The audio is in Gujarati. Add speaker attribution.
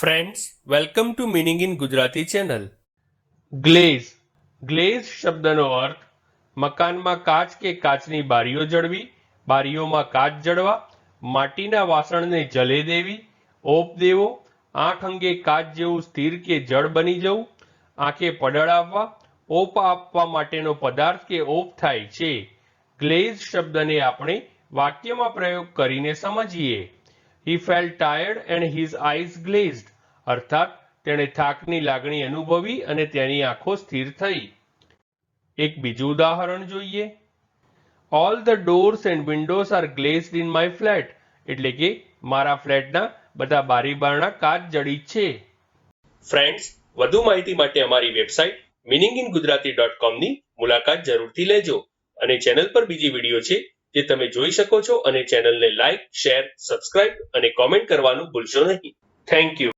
Speaker 1: Friends welcome to meaning in Gujarati channel glaze. Glaze શબ્દનો અર્થ, મકાનમાં કાચ કે કાચની બારીઓ જળવી, બારીઓમાં કાચ જળવા, માટીના વાસણને જલે દેવી, ઓપ દેવો, આંખ અંગે કાચ જેવું સ્થિર કે જળ બની જવું, આંખે પડળ આવવા, ઓપ આપવા માટેનો પદાર્થ કે ઓપ થાય છે. ગ્લેઝ શબ્દને આપણે વાક્યમાં પ્રયોગ કરીને સમજીએ. He fell tired and his eyes glazed અર્થાત, તેણે થાકની લાગણી અનુભવી અને તેની આંખો સ્થિર થઈ. એક બીજું ઉદાહરણ જોઈએ. All the doors and windows are glazed in my flat એટલે કે મારા ફ્લેટના બધા બારી બારણા કાચ જડિત છે. ફ્રેન્ડ્સ વધુ માહિતી માટે અમારી website meaning in Gujarati dot કોમની મુલાકાત જરૂરથી લેજો અને ચેનલ પર બીજી વીડિયો છે જે તમે જોઈ શકો છો અને ચેનલને લાઇક શેર સબસ્ક્રાઇબ અને કોમેન્ટ કરવાનું ભૂલશો નહીં. Thank you